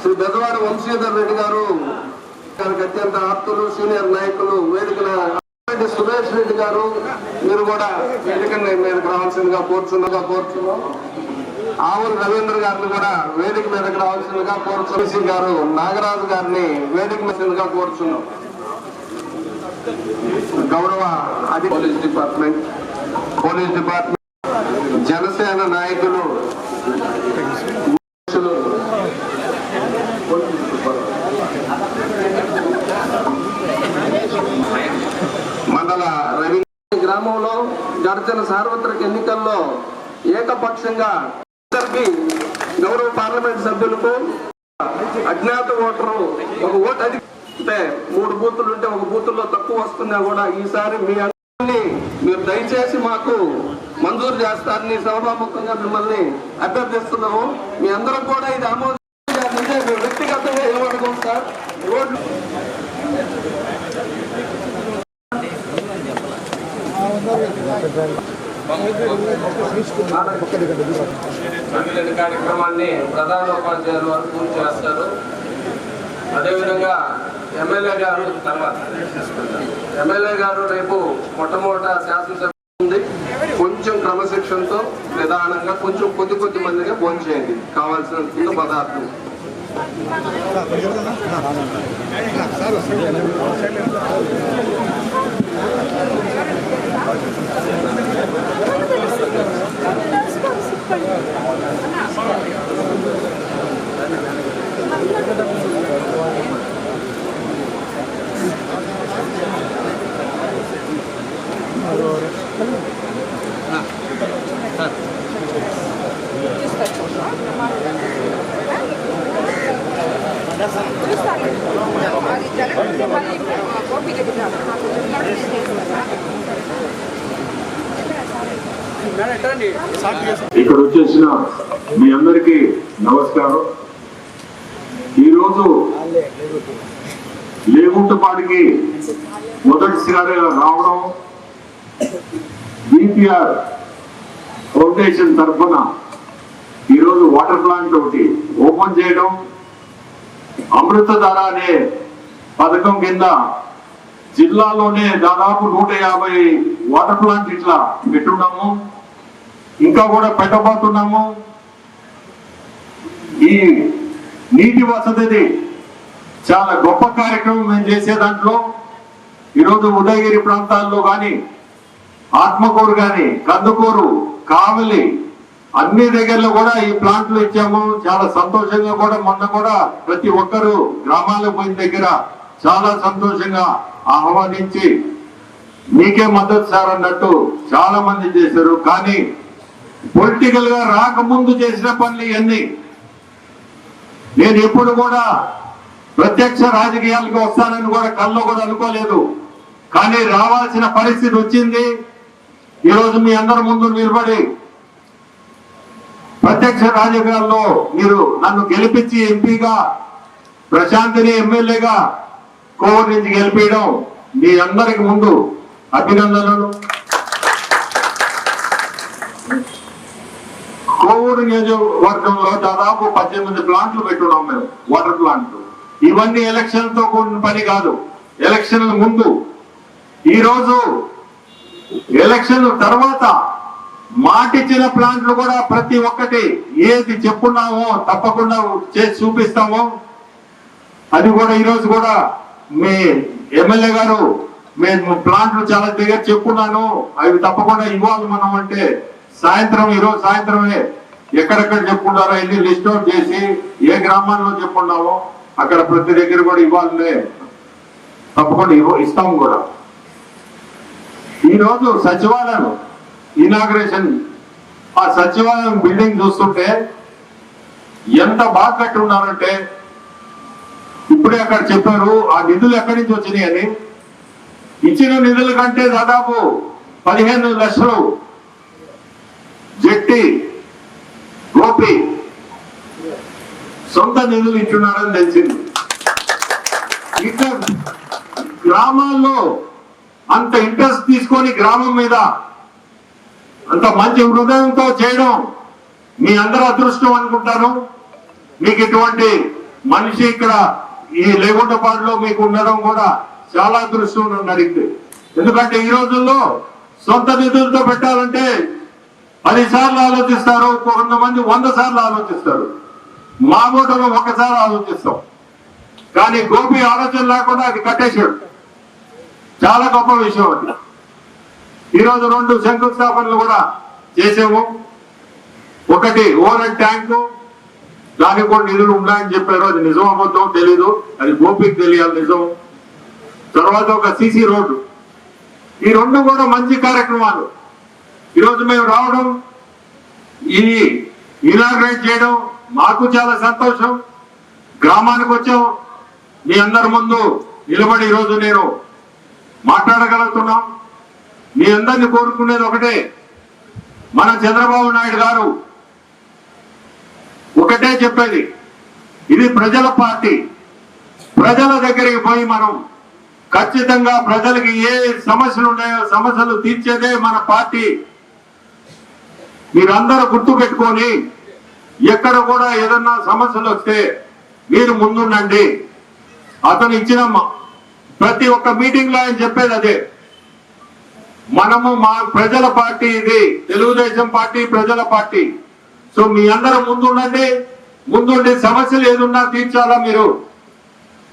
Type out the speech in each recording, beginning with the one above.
శ్రీ బెదవాడ వంశీధర్ రెడ్డి గారు గారికి అత్యంత ఆప్తులు సీనియర్ నాయకులు వేదికల సురేష్ రెడ్డి గారు మీరు కూడా వేదికని మీదకి రావాల్సిందిగా కోరుచున్నగా కోరుతున్నాం ఆవుల రవీంద్ర గారిని కూడా వేదిక మీదకి రావాల్సిందిగా కోరుచు గారు నాగరాజు గారిని వేదిక మీదగా కోరుచున్నాం. గౌరవ అది police department police department Janasena నాయకులు మండల రవీంద్ర గ్రామంలో గడిచిన సార్వత్రిక ఎన్నికల్లో ఏకపక్షంగా గౌరవ పార్లమెంట్ సభ్యులకు అజ్ఞాత ఓటరు ఒక ఓటు అది అంటే మూడు బూతులు ఉంటే ఒక బూతుల్లో తక్కువ వస్తున్నా కూడా ఈసారి మీ అందరినీ మీరు దయచేసి మాకు మంజూరు చేస్తారని సభాముఖంగా మిమ్మల్ని అభ్యర్థిస్తున్నాము. మీ అందరూ కూడా ఇది ఆమోదించాలంటే మీరు వ్యక్తిగతంగా ఏమనుకోం సార్ రోడ్లు మిగిలిన కార్యక్రమాన్ని ప్రధాన ఉపాధ్యాయులు వారు పూర్తి చేస్తారు. అదేవిధంగా ఎమ్మెల్యే గారు తర్వాత ఎమ్మెల్యే గారు రేపు మొట్టమొదట శాసనసభ ఉంది. కొంచెం క్రమశిక్షణతో నిదానంగా కొంచెం కొద్ది కొద్ది మందిగా భోంచేయండి కావాల్సిన పదార్థం. సార్ జరగదు మళ్ళీ కాపీ చెప్తాను ఇక్కడ వచ్చేసిన మీ అందరికీ నమస్కారం. ఈరోజు లేగుంటపాడికి మొదటిసారిగా రావడం బీపీఆర్ ఫౌండేషన్ తరఫున ఈరోజు వాటర్ ప్లాంట్ ఒకటి ఓపెన్ చేయడం అమృతధార అనే పథకం కింద జిల్లాలోనే దాదాపు నూట యాభై వాటర్ ప్లాంట్ ఇట్లా పెట్టున్నాము. ఇంకా కూడా పెట్టబోతున్నాము. ఈ నీటి వసతిది చాలా గొప్ప కార్యక్రమం మేము చేసే దాంట్లో ఈరోజు ఉదయగిరి ప్రాంతాల్లో కానీ ఆత్మకూరు కానీ కందుకూరు కావలి అన్ని దగ్గరలో కూడా ఈ ప్లాంట్లు ఇచ్చాము. చాలా సంతోషంగా కూడా మొన్న కూడా ప్రతి ఒక్కరు గ్రామాలకు పోయిన దగ్గర చాలా సంతోషంగా ఆహ్వానించి మీకే మద్దతు సార్ అన్నట్టు చాలా మంది చేశారు. కానీ పొలిటికల్గా రాకముందు చేసిన పనులు ఇవన్నీ. నేను ఎప్పుడు కూడా ప్రత్యక్ష రాజకీయాలకు వస్తానని కూడా కల్లో కూడా అనుకోలేదు. కానీ రావాల్సిన పరిస్థితి వచ్చింది. ఈరోజు మీ అందరి ముందు నిలబడి ప్రత్యక్ష రాజకీయాల్లో మీరు నన్ను గెలిపించి ఎంపీగా ప్రశాంతిని ఎమ్మెల్యేగా కోవిడ్ నుంచి గెలిపించడం మీ అందరికి ముందు అభినందనలు. కోవూరు నియోజకవర్గంలో దాదాపు పద్దెనిమిది ప్లాంట్లు పెట్టున్నాం మేము వాటర్ ప్లాంట్లు ఇవన్నీ ఎలక్షన్తో కూడిన పని కాదు ఎలక్షన్ ముందు. ఈరోజు ఎలక్షన్ తర్వాత మాటిచ్చిన ప్లాంట్లు కూడా ప్రతి ఒక్కటి ఏది చెప్పున్నామో తప్పకుండా చేసి చూపిస్తామో. అది కూడా ఈరోజు కూడా మీ ఎమ్మెల్యే గారు మేము ప్లాంట్లు చాలా దగ్గర చెప్పున్నాను. అవి తప్పకుండా ఇవ్వాలి మనం అంటే సాయంత్రం ఈరోజు సాయంత్రమే ఎక్కడెక్కడ చెప్పుకుంటారో ఎన్ని లిస్ట్ అవుట్ చేసి ఏ గ్రామాల్లో చెప్పుకున్నావో అక్కడ ప్రతి దగ్గర కూడా ఇవ్వాలనే తప్పకుండా ఇవ్వ ఇస్తాం కూడా. ఈరోజు సచివాలయం ఇనాగ్రేషన్ ఆ సచివాలయం బిల్డింగ్ చూస్తుంటే ఎంత బాగా కట్టి ఉన్నారంటే ఇప్పుడే అక్కడ చెప్పారు ఆ నిధులు ఎక్కడి నుంచి వచ్చినాయి అని ఇచ్చిన నిధుల కంటే దాదాపు పదిహేను లక్షలు జట్టి గోపి సొంత నిధులు ఇచ్చున్నారని తెలిసింది. ఇట్లా గ్రామాల్లో అంత ఇంట్రెస్ట్ తీసుకొని గ్రామం మీద అంత మంచి హృదయంతో చేయడం మీ అందరూ అదృష్టం అనుకుంటాను. మీకు ఇటువంటి మనిషి ఇక్కడ ఈ లేగుంటపాడులో మీకు ఉండడం కూడా చాలా అదృష్టం నన్ను అడిగితే ఎందుకంటే ఈ రోజుల్లో సొంత నిధులతో పెట్టాలంటే పది సార్లు ఆలోచిస్తారు కొంతమంది వంద సార్లు ఆలోచిస్తారు. మా మూటలో ఒకసారి ఆలోచిస్తాం. కానీ గోపి ఆలోచన లేకుండా అది కట్టేశాడు. చాలా గొప్ప విషయం అది. ఈరోజు రెండు శంకుస్థాపనలు కూడా చేసాము ఒకటి ఓవర్ ట్యాంకు దానికి కూడా నిధులు ఉన్నాయని చెప్పారు. అది నిజం అబద్ధం తెలీదు. అది గోపికి తెలియాలి నిజం. తర్వాత ఒక సిసి రోడ్డు. ఈ రెండు కూడా మంచి కార్యక్రమాలు. ఈరోజు మేము రావడం ఈ ఇనాగ్రేట్ చేయడం మాకు చాలా సంతోషం. గ్రామానికి వచ్చాం. మీ అందరి ముందు నిలబడి ఈరోజు నేను మాట్లాడగలుగుతున్నాం. మీ అందరిని కోరుకునేది ఒకటే మన చంద్రబాబు నాయుడు గారు ఒకటే చెప్పేది ఇది ప్రజల పార్టీ. ప్రజల దగ్గరికి పోయి మనం ఖచ్చితంగా ప్రజలకి ఏ సమస్యలు ఉన్నాయో సమస్యలు తీర్చేదే మన పార్టీ. మీరందరూ గుర్తు పెట్టుకొని ఎక్కడ కూడా ఏదన్నా సమస్యలు వస్తే మీరు ముందుండండి. అతను ఇచ్చిన ప్రతి ఒక్క మీటింగ్లో ఆయన చెప్పేది అదే. మనము మా ప్రజల పార్టీ ఇది తెలుగుదేశం పార్టీ ప్రజల పార్టీ. సో మీ అందరూ ముందుండండి. ముందుండి సమస్యలు ఏదున్నా తీర్చాలా మీరు?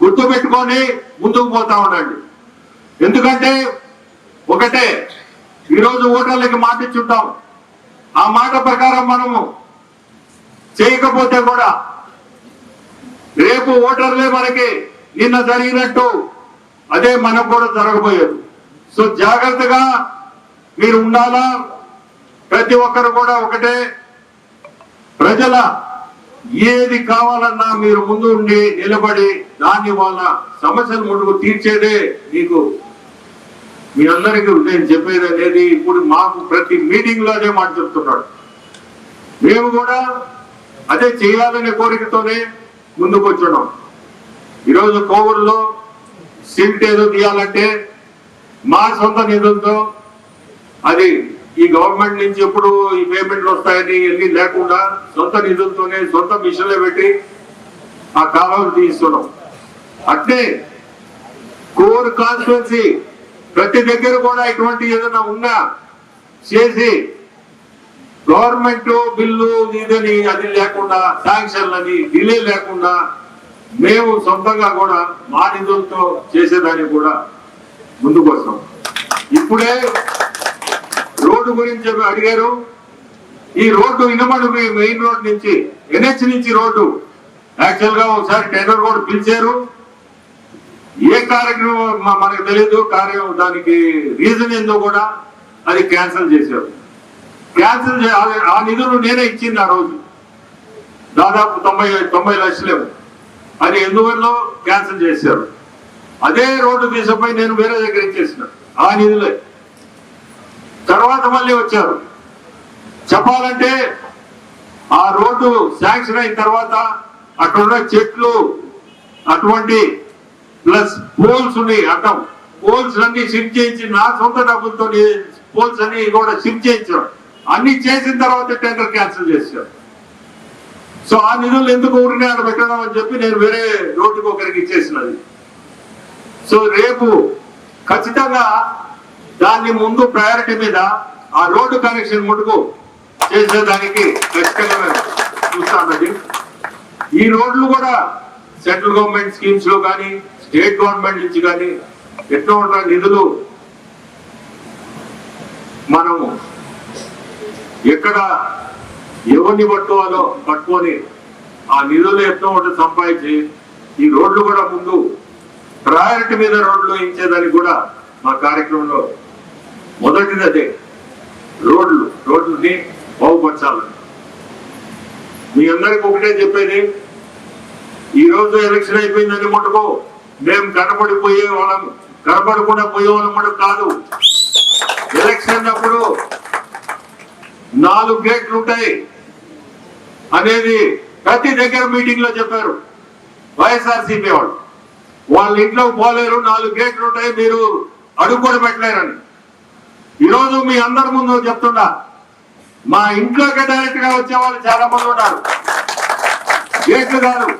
గుర్తు పెట్టుకొని ముందుకు పోతా ఉండండి. ఎందుకంటే ఒకటే ఈరోజు ఓటర్లకి మాట ఇచ్చుంటాం ఆ మాట ప్రకారం మనము చేయకపోతే కూడా రేపు ఓటర్లే మనకి నిన్న జరిగినట్టు అదే మనకు కూడా జరగబోయేది. సో జాగ్రత్తగా మీరు ఉండాలా? ప్రతి ఒక్కరు కూడా ఒకటే. ప్రజల ఏది కావాలన్నా మీరు ముందు ఉండి నిలబడి దాన్ని వాళ్ళ సమస్యలు ముందుకు తీర్చేదే మీకు మీ అందరికీ నేను చెప్పేది అనేది ఇప్పుడు మాకు ప్రతి మీటింగ్లోనే మాట చెప్తున్నాడు. మేము కూడా అదే చేయాలనే కోరికతోనే ముందుకు వచ్చున్నాం. ఈరోజు కోవూరులో సీట్ ఏదో తీయాలంటే మా సొంత నిధులతో అది ఈ గవర్నమెంట్ నుంచి ఎప్పుడు ఈ పేమెంట్లు వస్తాయని ఎన్ని లేకుండా సొంత నిధులతోనే సొంత మిషన్లే పెట్టి ఆ కాలువలు తీస్తున్నాం. అట్నే కోర్ కాన్స్టిట్యున్సీ ప్రతి దగ్గర కూడా ఇటువంటి ఏదైనా ఉన్నా చేసి గవర్నమెంట్ బిల్లు ఇదని అది లేకుండా శాంక్షన్లని డిలే లేకుండా మేము సొంతంగా కూడా మా నిధులతో చేసేదానికి కూడా ముందుకు వస్తాం. ఇప్పుడే రోడ్డు గురించి అడిగారు. ఈ రోడ్డు ఇనమడు మెయిన్ రోడ్ నుంచి ఎన్హెచ్ నుంచి రోడ్డు. యాక్చువల్గా ఒకసారి టెండర్ కూడా పిలిచారు. ఏ కార్యక్రమం మనకు తెలియదు కార్యం దానికి రీజన్ ఏందో కూడా అది క్యాన్సిల్ చేశారు. క్యాన్సిల్ చే- ఆ- ఆ నిధులు నేనే ఇచ్చింది ఆ రోజు. దాదాపు తొంభై తొంభై లక్షలేము. అది ఎందువల్ల క్యాన్సిల్ చేశారు? అదే రోడ్డు తీసుకుపోయి నేను వేరే దగ్గర ఇచ్చేసిన ఆ నిధులే. తర్వాత మళ్ళీ వచ్చారు. చెప్పాలంటే ఆ రోడ్డు శాంక్షన్ అయిన తర్వాత అక్కడ ఉన్న చెట్లు అటువంటి ప్లస్ పోల్స్ ఉన్నాయి అడ్డం పోల్స్ అన్ని షిఫ్ట్ చేయించి నా సొంత డబ్బులతో పోల్స్ అన్ని కూడా షిఫ్ట్ చేయించారు అన్ని చేసిన తర్వాత టెండర్ క్యాన్సిల్ చేశారు సో ఆ నిధులు ఎందుకు ఊరినే ఆడ పెట్టడం అని చెప్పి నేను వేరే రోడ్డుకి ఒకరికి ఇచ్చేసినది సో రేపు ఖచ్చితంగా దాన్ని ముందు ప్రయారిటీ మీద ఆ రోడ్డు కనెక్షన్ ముట్టుకు చేసేదానికి ఖచ్చితంగా చూస్తానండి. ఈ రోడ్లు కూడా సెంట్రల్ గవర్నమెంట్ స్కీమ్స్లో కానీ స్టేట్ గవర్నమెంట్ నుంచి కానీ ఎన్నో ఉన్న నిధులు? మనము ఎక్కడ ఎవరిని పట్టుకోవాలో పట్టుకొని ఆ నిధులు ఎన్నో ఒకటి సంపాదించి ఈ రోడ్లు కూడా ముందు ప్రయారిటీ మీద రోడ్లు ఇచ్చేదానికి కూడా మా కార్యక్రమంలో మొదటిది అదే. రోడ్లు రోడ్లని బాగుపరచాలని. మీ అందరికి ఒకటే చెప్పేది ఈ రోజు ఎలక్షన్ అయిపోయిందని ముట్టుకో. మేము కనబడిపోయే వాళ్ళం కనబడకుండా పోయే వాళ్ళం కూడా కాదు. ఎలక్షన్ అప్పుడు నాలుగు గేట్లు ఉంటాయి అనేది ప్రతి దగ్గర మీటింగ్లో చెప్పారు. వైఎస్ఆర్సీపీ వాళ్ళు. వాళ్ళ ఇంట్లోకి పోలేరు నాలుగు గేట్లు ఉంటాయి మీరు అడుగు కూడా పెట్టలేరని. ఈరోజు మీ అందరి ముందు చెప్తున్నా మా ఇంట్లోకి డైరెక్ట్గా వచ్చే వాళ్ళు చాలా మంది ఉన్నారు. గేట్లు కాదు.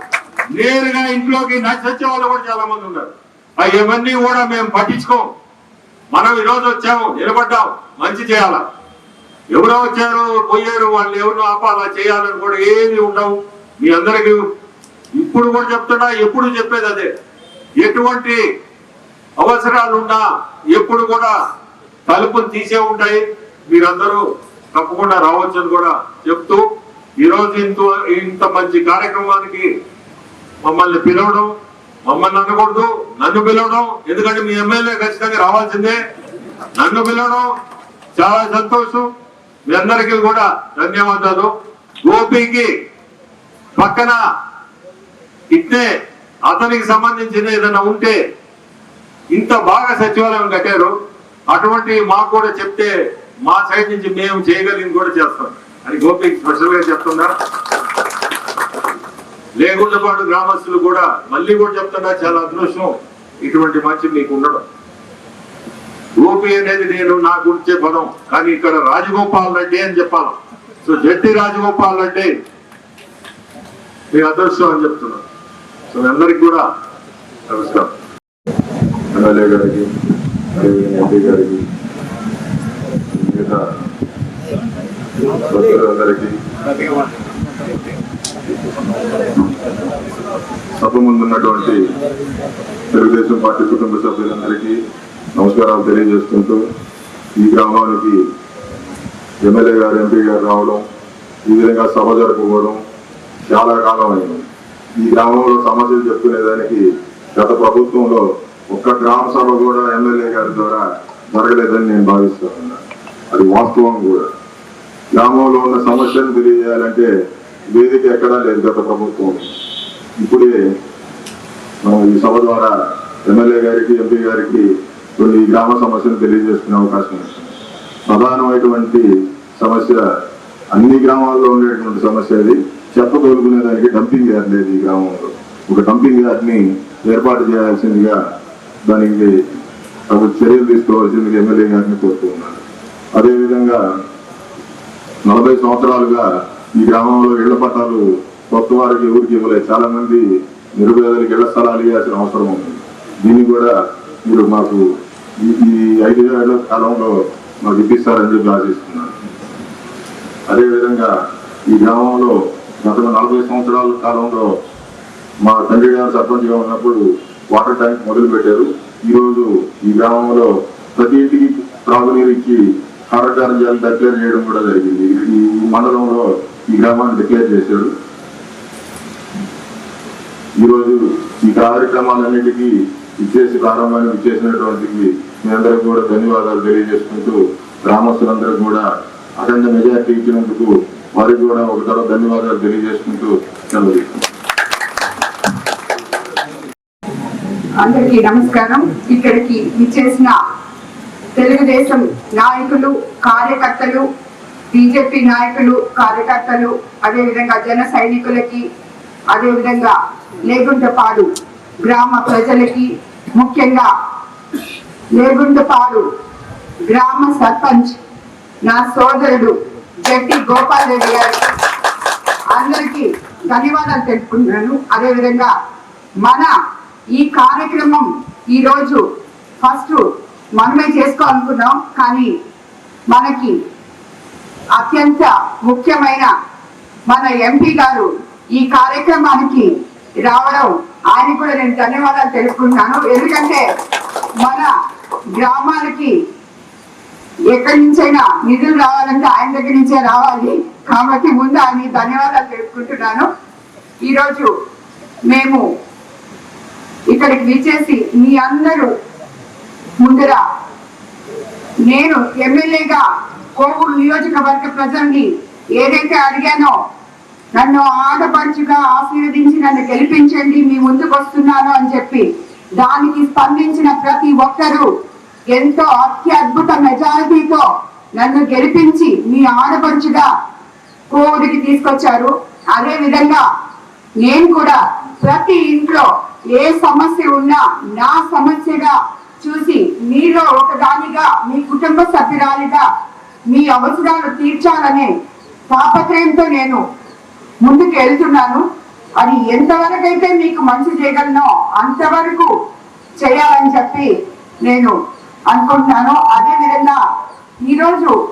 నేరుగా ఇంట్లోకి నచ్చొచ్చే వాళ్ళు కూడా చాలా మంది ఉన్నారు. అవి ఇవన్నీ కూడా మేము పట్టించుకోం. మనం ఈరోజు వచ్చాము నిలబడ్డాం మంచి చేయాలా? ఎవరో వచ్చారు పోయారు వాళ్ళు ఎవరినో ఆపాలా చేయాలని కూడా ఏమి ఉండవు. మీ అందరికి ఇప్పుడు కూడా చెప్తున్నా ఎప్పుడు చెప్పేది అదే. ఎటువంటి అవసరాలున్నా ఎప్పుడు కూడా తలుపులు తీసే ఉంటాయి. మీరందరూ తప్పకుండా రావచ్చని కూడా చెప్తూ ఈరోజు ఇంత ఇంత మంచి కార్యక్రమానికి మమ్మల్ని పిలవడం మమ్మల్ని అనకూడదు నన్ను పిలవడం. ఎందుకంటే మీ ఎమ్మెల్యే ఖచ్చితంగా రావాల్సిందే. నన్ను పిలవడం చాలా సంతోషం. మీ అందరికీ కూడా ధన్యవాదాలు. గోపికి పక్కన ఇట్నే అతనికి సంబంధించిన ఏదైనా ఉంటే ఇంత బాగా సచివాలయం కట్టారు. అటువంటి మాకు కూడా చెప్తే మా సైడ్ నుంచి మేము చేయగలిగింది కూడా చేస్తాం. అని గోపికి స్పెషల్గా చెప్తున్నా. లేకుండాపాటు గ్రామస్తులు కూడా మళ్ళీ కూడా చెప్తున్నా చాలా అదృష్టం. ఇటువంటి మంచి మీకు ఉండడం. గోపి అనేది నేను నాకు ఉంచే పదం. కానీ ఇక్కడ రాజగోపాల్ రెడ్డి అని చెప్పాలి. సో జట్టి రాజగోపాల్ రెడ్డి మీ అదృష్టం అని చెప్తున్నాను సో అందరికి కూడా నమస్కారం. ఎమ్మెల్యే గారికి అదేవిధంగా ఎంపీ గారికి మిగతా సభ ముందున్నటువంటి తెలుగుదేశం పార్టీ కుటుంబ సభ్యులందరికీ నమస్కారాలు తెలియజేసుకుంటూ ఈ గ్రామానికి ఎమ్మెల్యే గారు ఎంపీ గారు రావడం ఈ విధంగా సభ జరుపుకోవడం చాలా కాలం అయింది ఈ గ్రామంలో సమస్యలు చెప్పుకునేదానికి గత ప్రభుత్వంలో ఒక్క గ్రామ సభ కూడా ఎమ్మెల్యే గారి ద్వారా జరగలేదని నేను భావిస్తున్నాను అది వాస్తవం కూడా. గ్రామంలో ఉన్న సమస్యలు తెలియజేయాలంటే వేదిక ఎక్కడా లేదు గత ప్రభుత్వం. ఇప్పుడే మనం ఈ సభ ద్వారా ఎమ్మెల్యే గారికి ఎంపీ గారికి కొన్ని గ్రామ సమస్యలు తెలియజేసుకునే అవకాశం ఉంది. ప్రధానమైనటువంటి సమస్య అన్ని గ్రామాల్లో ఉండేటువంటి సమస్య అది. చెత్త తోలుకునేదానికి డంపింగ్ యార్డ్ లేదు ఈ గ్రామంలో. ఒక డంపింగ్ యార్డ్ని ఏర్పాటు చేయాల్సిందిగా దానికి తగు చర్యలు తీసుకోవాల్సిందిగా ఎమ్మెల్యే గారిని కోరుతున్నాను అదేవిధంగా నలభై సంవత్సరాలుగా ఈ గ్రామంలో ఇళ్ళ పట్టాలు కొత్త వారికి ఊరికి ఇవ్వలేదు. చాలా మంది నిరుపేదలకు ఇళ్ళ స్థలాలు ఇవ్వాల్సిన అవసరం ఉంది. దీన్ని కూడా మీరు మాకు ఈ- ఈ ఐదు ఏళ్ళ కాలంలో మాకు ఇప్పిస్తారని చెప్పి ఆశిస్తున్నాను. అదేవిధంగా ఈ గ్రామంలో గత నలభై సంవత్సరాల కాలంలో మా తండ్రి గారు సర్పంచ్గా ఉన్నప్పుడు వాటర్ ట్యాంక్ మొదలు పెట్టారు ఈరోజు ఈ గ్రామంలో ప్రతి ఇంటికి త్రాగునీరు ఇచ్చి హారకారం చేయాలని డిక్లేర్ చేయడం కూడా జరిగింది. ఈ మండలంలో ఈ గ్రామాన్ని డిక్లేర్ చేశాడు. ఈరోజు ఈ కార్యక్రమాలన్నిటికీ ఇచ్చేసి ప్రారంభాన్ని ఇచ్చేసినటువంటి మీ అందరికి కూడా ధన్యవాదాలు తెలియజేసుకుంటూ గ్రామస్తులందరికీ కూడా అఖండ మెజార్టీ ఇచ్చినందుకు వారికి కూడా ఒక తర్వాత ధన్యవాదాలు తెలియజేసుకుంటూ సెలవు అందరికీ నమస్కారం. ఇక్కడికి ఇచ్చేసిన తెలుగుదేశం నాయకులు కార్యకర్తలు బీజేపీ నాయకులు కార్యకర్తలు అదేవిధంగా జన సైనికులకి అదేవిధంగా లేగుంటపాడు గ్రామ ప్రజలకి ముఖ్యంగా లేగుంటపాడు గ్రామ సర్పంచ్ నా సోదరుడు జట్టి గోపాల్ రెడ్డి గారు. అందరికీ ధన్యవాదాలు తెలుపుకుంటున్నాను. అదేవిధంగా మన ఈ కార్యక్రమం ఈరోజు ఫస్ట్ మనమే చేసుకోవాలనుకున్నాం. కానీ మనకి అత్యంత ముఖ్యమైన మన ఎంపీ గారు ఈ కార్యక్రమానికి రావడం ఆయన కూడా నేను ధన్యవాదాలు తెలుపుకుంటున్నాను. ఎందుకంటే మన గ్రామాలకి ఎక్కడి నుంచైనా నిధులు రావాలంటే ఆయన దగ్గర నుంచే రావాలి. కాబట్టి ముందు ఆయన ధన్యవాదాలు తెలుపుకుంటున్నాను. ఈరోజు మేము ఇక్కడికి విచ్చేసి మీ అందరూ ముందర నేను ఎమ్మెల్యేగా కోవూరు నియోజకవర్గ ప్రజల్ని ఏదైతే అడిగానో నన్ను ఆడపడుచుగా ఆశీర్వదించి నన్ను గెలిపించండి మీ ముందుకు వస్తున్నాను అని చెప్పి దానికి స్పందించిన ప్రతి ఒక్కరూ ఎంతో అత్యద్భుత మెజారిటీతో నన్ను గెలిపించి మీ ఆడపడుచుగా కోవిడ్కి తీసుకొచ్చారు. అదే విధంగా నేను కూడా ప్రతి ఇంట్లో ఏ సమస్య ఉన్నా నా సమస్యగా చూసి మీలో ఒకదానిగా మీ కుటుంబ సభ్యురాలిగా మీ అవసరాలు తీర్చాలనే తాపత్రయంతో నేను ముందుకు వెళ్తున్నాను. అది ఎంతవరకైతే మీకు మంచి చేయగలనో అంతవరకు చేయాలని చెప్పి నేను అనుకుంటున్నాను. అదే విధంగా ఈరోజు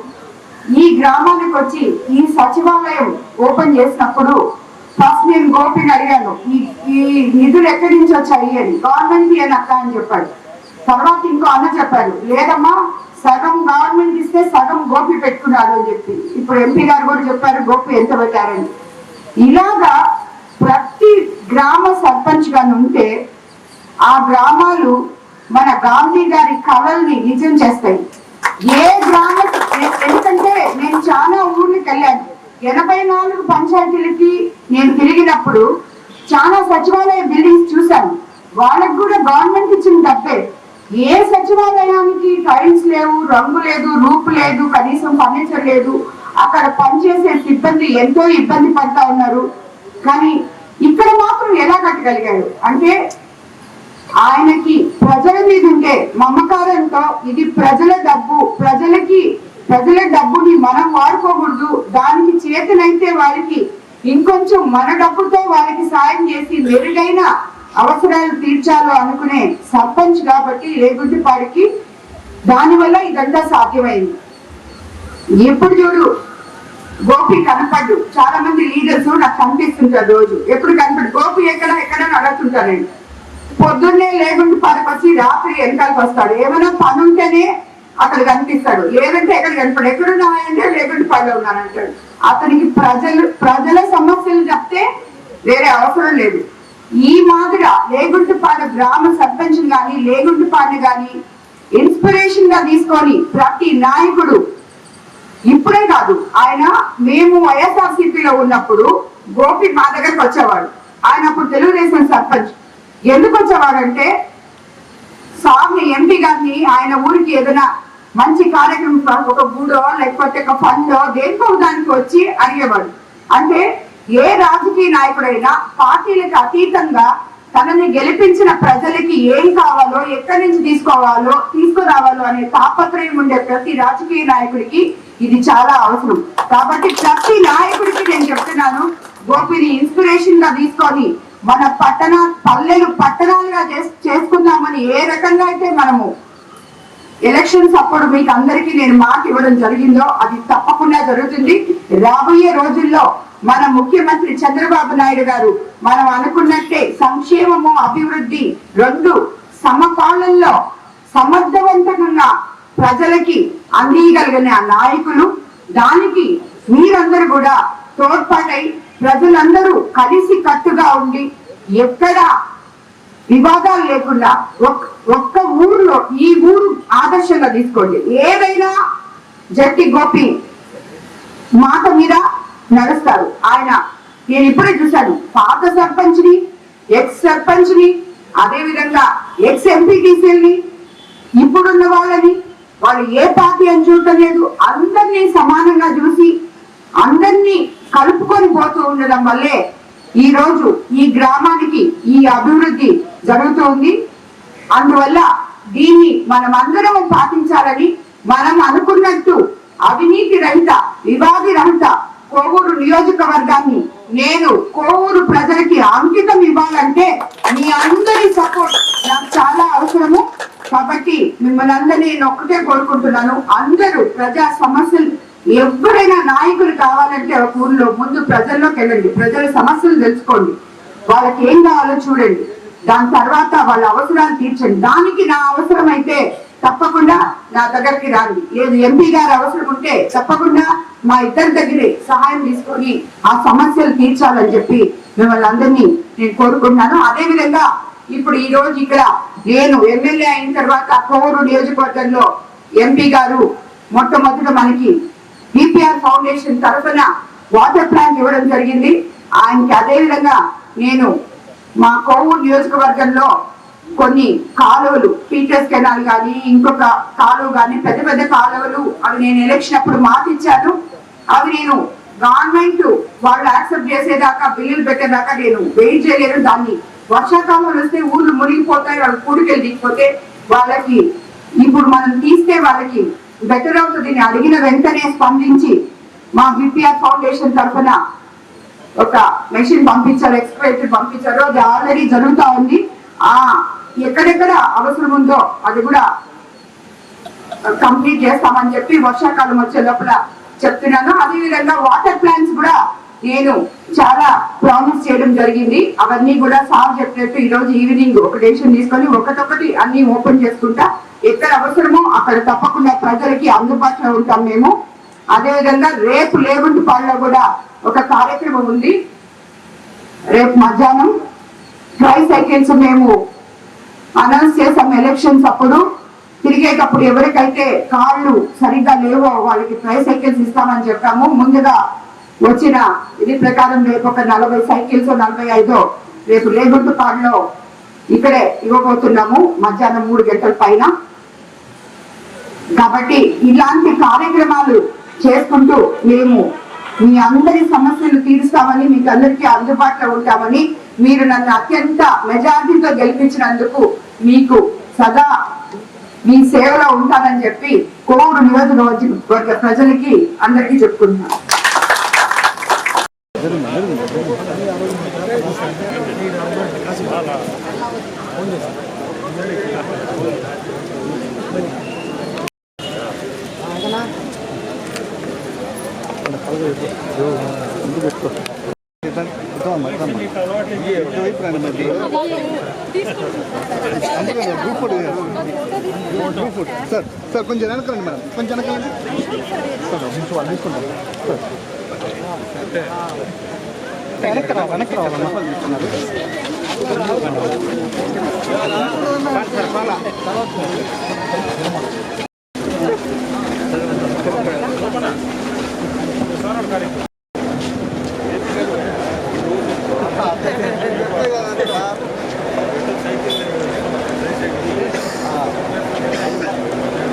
ఈ గ్రామానికి వచ్చి ఈ సచివాలయం ఓపెన్ చేసినప్పుడు ఫస్ట్ నేను గోపిని అడిగాను ఈ ఈ నిధులు ఎక్కడి నుంచి వచ్చాయి? అని. గవర్నమెంట్ అని అక్క అని చెప్పాడు. తర్వాత ఇంకో అన్న చెప్పారు లేదమ్మా సగం గవర్నమెంట్ ఇస్తే సగం గోపి పెట్టుకున్నారు అని చెప్పి. ఇప్పుడు ఎంపీ గారు కూడా చెప్పారు గోపి ఎంత పెట్టారని. ఇలాగా ప్రతి గ్రామ సర్పంచ్గా ఉంటే ఆ గ్రామాలు మన గాంధీ గారి కళల్ని నిజం చేస్తాయి. ఏ గ్రామ ఎందుకంటే నేను చాలా ఊర్లకు వెళ్ళాను. ఎనభై నాలుగు పంచాయతీలకి నేను తిరిగినప్పుడు చాలా సచివాలయ బిల్డింగ్స్ చూశాను. వాళ్ళకు కూడా గవర్నమెంట్ ఇచ్చిన డబ్బే. ఏ సచివాలయానికి టైల్స్ లేవు రంగు లేదు రూపు లేదు కనీసం ఫర్నిచర్ లేదు అక్కడ పనిచేసే సిబ్బంది ఎంతో ఇబ్బంది పడతా ఉన్నారు. కానీ ఇక్కడ మాత్రం ఎలా కట్టగలిగాడు? అంటే ఆయనకి ప్రజల మీద ఉండే మమకారంతో ఇది ప్రజల డబ్బు ప్రజలకి ప్రజల డబ్బుని మనం వాడుకోకూడదు. దానికి చేతనైతే వారికి ఇంకొంచెం మన డబ్బుతో వారికి సాయం చేసి మెరుగైన అవసరాలు తీర్చాలో అనుకునే సర్పంచ్ కాబట్టి రేగుంటిపాడికి దానివల్ల ఇదంతా సాధ్యమైంది. ఎప్పుడు చూడు గోపి కనపడ్డు. చాలా మంది లీడర్స్ నాకు కనిపిస్తుంటారు రోజు. ఎప్పుడు కనపడు గోపి ఎక్కడ ఎక్కడ అని అడుగుతుంటాను నేను పొద్దున్నే లేకుండా పదకొచ్చి రాత్రి వెనకాలకు వస్తాడు. ఏమైనా పని ఉంటేనే అక్కడ కనిపిస్తాడు. లేదంటే ఎక్కడ కనపడు? ఎక్కడున్నాయంటే లేకుంటే పడలో ఉన్నానంటాడు. అతనికి ప్రజలు ప్రజల సమస్యలు చెప్తే వేరే అవసరం లేదు. ఈ మాదిర లేగుంటుపాడు గ్రామ సర్పంచ్ గాని లేగుంటుపాడిని గాని ఇన్స్పిరేషన్గా తీసుకొని ప్రతి నాయకుడు ఇప్పుడే కాదు ఆయన మేము వైఎస్ఆర్సీపీలో ఉన్నప్పుడు గోపి మా దగ్గరకు వచ్చేవాడు. ఆయన అప్పుడు తెలుగుదేశం సర్పంచ్. ఎందుకు వచ్చేవాడంటే స్వామి ఎంపీ గారిని ఆయన ఊరికి ఏదైనా మంచి కార్యక్రమం ఒక గుడో లేకపోతే ఒక ఫండో దేనికో దానికి వచ్చి అడిగేవాడు. అంటే ఏ రాజకీయ నాయకుడైనా పార్టీలకు అతీతంగా తనని గెలిపించిన ప్రజలకి ఏం కావాలో ఎక్కడి నుంచి తీసుకోవాలో తీసుకురావాలో అనే తాపత్రయం ఉండే ప్రతి రాజకీయ నాయకుడికి ఇది చాలా అవసరం. కాబట్టి ప్రతి నాయకుడికి నేను చెప్తున్నాను గోపిని ఇన్స్పిరేషన్గా తీసుకొని మన పట్టణ పల్లెలు పట్టణాలుగా చేసుకుందామని ఏ రకంగా అయితే మనము ఎలక్షన్స్ అప్పుడు మీకు అందరికీ నేను మాట ఇవ్వడం జరిగిందో అది తప్పకుండా జరుగుతుంది. రాబోయే రోజుల్లో మన ముఖ్యమంత్రి చంద్రబాబు నాయుడు గారు మనం అనుకున్నట్టే సంక్షేమము అభివృద్ధి రెండు సమకాలంలో సమర్థవంతంగా ప్రజలకి అందియగలిగిన నాయకులు. దానికి మీరందరూ కూడా తోడ్పాటై ప్రజలందరూ కలిసి కట్టుగా ఉండి ఎక్కడ వివాదాలు లేకుండా ఒక్క ఊర్లో ఈ ఊరు ఆదర్శంగా తీసుకోండి. ఏదైనా జట్టి గోపి మాట మీద నడుస్తారు. ఆయన నేను ఇప్పుడే చూశాను పాత సర్పంచ్ని ఎక్స్ సర్పంచ్ని అదే విధంగా ఎక్స్ ఎంపీటీసీని ఇప్పుడున్న వాళ్ళని వాళ్ళు ఏ పార్టీ అని చూడటం లేదు. అందరినీ సమానంగా చూసి అందరినీ కలుపుకొని పోతూ ఉండడం వల్లే ఈ రోజు ఈ గ్రామానికి ఈ అభివృద్ధి జరుగుతోంది. అందువల్ల దీన్ని మనం అందరం పాటించాలని మనం అనుకున్నట్టు అవినీతి రహిత వివాది రహిత కోవూరు నియోజకవర్గాన్ని నేను కోవూరు ప్రజలకి అంకితం ఇవ్వాలంటే మీ అందరి సపోర్ట్ నాకు చాలా అవసరము. కాబట్టి మిమ్మల్ని అందరినీ నేను ఒక్కటే కోరుకుంటున్నాను. అందరూ ప్రజా సమస్యలు ఎవరైనా నాయకులు కావాలంటే ఒక ఊర్లో ముందు ప్రజల్లోకి వెళ్ళండి. ప్రజల సమస్యలు తెలుసుకోండి. వాళ్ళకి ఏం కావాలో చూడండి. దాని తర్వాత వాళ్ళ అవసరాలు తీర్చండి. దానికి నా అవసరం అయితే తప్పకుండా నా దగ్గరికి రాండి. లేదు ఎంపీ గారి అవసరం ఉంటే తప్పకుండా మా ఇద్దరి దగ్గరే సహాయం తీసుకొని ఆ సమస్యలు తీర్చాలని చెప్పి మిమ్మల్ని అందరినీ నేను కోరుకుంటున్నాను. అదే విధంగా ఇప్పుడు ఈ రోజు ఇక్కడ నేను ఎమ్మెల్యే అయిన తర్వాత కోవూరు నియోజకవర్గంలో ఎంపీ గారు మొట్టమొదట మనకి బీపీఆర్ ఫౌండేషన్ తరఫున వాటర్ ప్లాంట్ ఇవ్వడం జరిగింది. ఆయనకి అదే విధంగా నేను మా కోవూరు నియోజకవర్గంలో కొన్ని కాలువలు పీటర్స్ కెనాల్ కానీ ఇంకొక కాలువ కానీ పెద్ద పెద్ద కాలువలు అవి నేను ఎలక్షన్ అప్పుడు మాట ఇచ్చాను అవి నేను గవర్నమెంట్ వాళ్ళు యాక్సెప్ట్ చేసేదాకా బిల్లులు పెట్టేదాకా నేను వెయిట్ చేయలేను. దాన్ని వర్షాకాలంలో వస్తే ఊర్లు మునిగిపోతాయి వాళ్ళు కూడికెళ్ళి దిగిపోతే వాళ్ళకి ఇప్పుడు మనం తీస్తే వాళ్ళకి బెటర్ అవుతుంది అడిగిన వెంటనే స్పందించి మా బిపిఆర్ ఫౌండేషన్ తరఫున ఒక మెషిన్ పంపించారు ఎక్స్పరేటర్ పంపించారు. అది ఆల్రెడీ జరుగుతూ ఉంది. ఆ ఎక్కడెక్కడ అవసరం ఉందో అది కూడా కంప్లీట్ చేస్తామని చెప్పి వర్షాకాలం వచ్చే లోపల చెప్తున్నాను. అదేవిధంగా వాటర్ ప్లాంట్స్ కూడా నేను చాలా ప్రామిస్ చేయడం జరిగింది. అవన్నీ కూడా సార్ చెప్పినట్టు ఈ రోజు ఈవినింగ్ ఒక డెసిషన్ తీసుకొని ఒకటొకటి అన్ని ఓపెన్ చేసుకుంటా. ఎక్కడ అవసరమో అక్కడ తప్పకుండా ప్రజలకి అందుబాటులో ఉంటాం మేము. అదేవిధంగా రేపు లేగుంటి పాడులో కూడా ఒక కార్యక్రమం ఉంది. రేపు మధ్యాహ్నం ట్రై సైకిల్స్ మేము అనౌన్స్ చేసాం ఎలక్షన్స్ అప్పుడు. తిరిగేటప్పుడు ఎవరికైతే కాళ్ళు సరిగ్గా లేవో వాళ్ళకి ట్రై సైకిల్స్ ఇస్తామని చెప్పాము. ముందుగా వచ్చిన ఇది ప్రకారం రేపు ఒక నలభై సైకిల్స్ నలభై ఐదో రేపు రేగుంటు పాడులో ఇక్కడే ఇవ్వబోతున్నాము. మధ్యాహ్నం మూడు గంటల పైన. కాబట్టి ఇలాంటి కార్యక్రమాలు చేసుకుంటూ మేము మీ అందరి సమస్యలు తీరుస్తామని మీకు అందరికీ అందుబాటులో ఉంటామని మీరు నన్ను అత్యంత మెజారిటీతో గెలిపించినందుకు మీకు సదా మీ సేవలో ఉంటానని చెప్పి కోవిడ్ నియోజకవర్గ ప్రజలకి అందరికీ చెప్పుకుంటున్నాను. సార్ సార్ కొంచెం వెనకరండి మేడం. కొంచెం వెనకరండి సార్ తీసుకుంటారు. సార్ వెనక్కి రావాలి వెనక్కి రావాలి